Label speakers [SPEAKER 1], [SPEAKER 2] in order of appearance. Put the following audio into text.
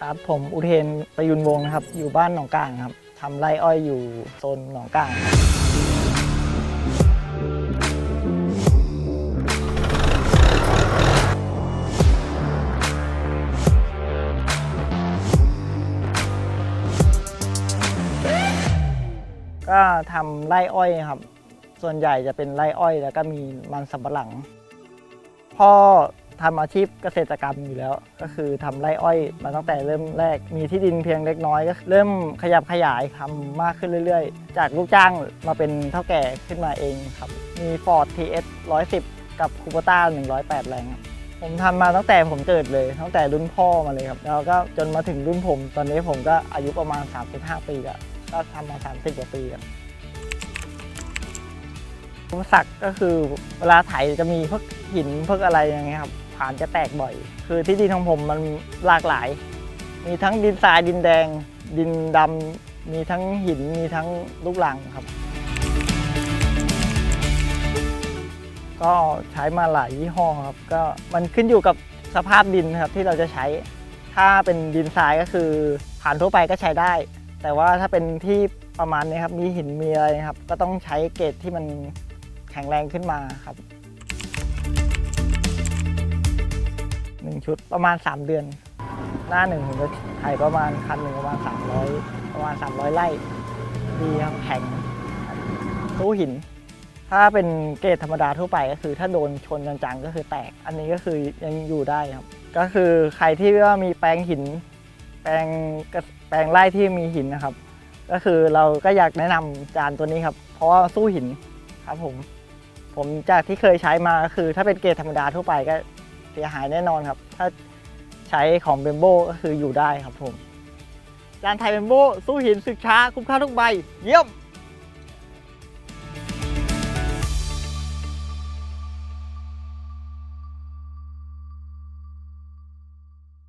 [SPEAKER 1] ครับผมอุเทนประยุนวงศ์นะครับ อยู่บ้านหนองกลางครับทำไร่อ้อยอยู่โซนหนองกลางครับก็ทำไร่อ้อยครับ ส่วนใหญ่จะเป็นไร่อ้อยแล้วก็มีมันสำปะหลังพ่อ ทำอาชีพเกษตรกรรมอยู่แล้ว ก็คือทำไร่อ้อยมาตั้งแต่เริ่มแรกมีที่ดินเพียงเล็กน้อยก็เริ่มขยับขยายทำมากขึ้นเรื่อยๆ จากลูกจ้างมาเป็นเท่าแก่ขึ้นมาเองครับมี Ford TS 110 กับ Kubota 108 แรงครับผมทำมาตั้งแต่ผมเกิดเลย ตั้งแต่รุ่นพ่อมาเลยครับแล้วก็จนมาถึงรุ่นผม ตอนนี้ผมก็อายุประมาณ 35 ปีแล้วก็ทำมา 30 กว่าปีแล้ว อุปสรรคก็คือเวลาไถจะมีพวกหินพวกอะไรอย่างเงี้ยครับฐานจะแตกบ่อย คือที่ดินของผมมันหลากหลาย มีทั้งดินทรายดินแดง ดินดำมีทั้งหินมีทั้งลูกหลังครับ ก็ใช้มาหลายยี่ห้อครับ ก็มันขึ้นอยู่กับสภาพดินครับที่เราจะใช้ ถ้าเป็นดินทรายก็คือผ่านทั่วไปก็ใช้ได้ แต่ว่าถ้าเป็นที่ประมาณนี้ครับมีหินมีอะไรครับ ก็ต้องใช้เกรดที่มัน ข็งแรงขึ้นมาครับหนึ่งชุดประมาณ 3 เดือน หน้าหนึ่งผมจะไถประมาณคันหนึ่งประมาณ 300 ประมาณ 300 ไร่ดีครับแข็งตู้หิน ถ้าเป็นเกรดธรรมดาทั่วไปก็คือ ถ้าโดนชนจังๆก็คือแตก อันนี้ก็คือยังอยู่ได้ครับ ก็คือใครที่ว่ามีแปลงหิน แปลงกระแปลงไร่ที่มีหินนะครับ ก็คือเราก็อยากแนะนำจานตัวนี้ครับ เพราะว่าสู้หินครับผม ผมจากที่เคยใช้มาก็คือถ้าเป็นเกรดธรรมดาทั่วไปก็เสียหายแน่นอนครับ ถ้าใช้ของเบมโบก็คืออยู่ได้ครับผมจานไทยเบมโบสู้หินสึกช้าคุ้มค่าทุกใบ เยี่ยม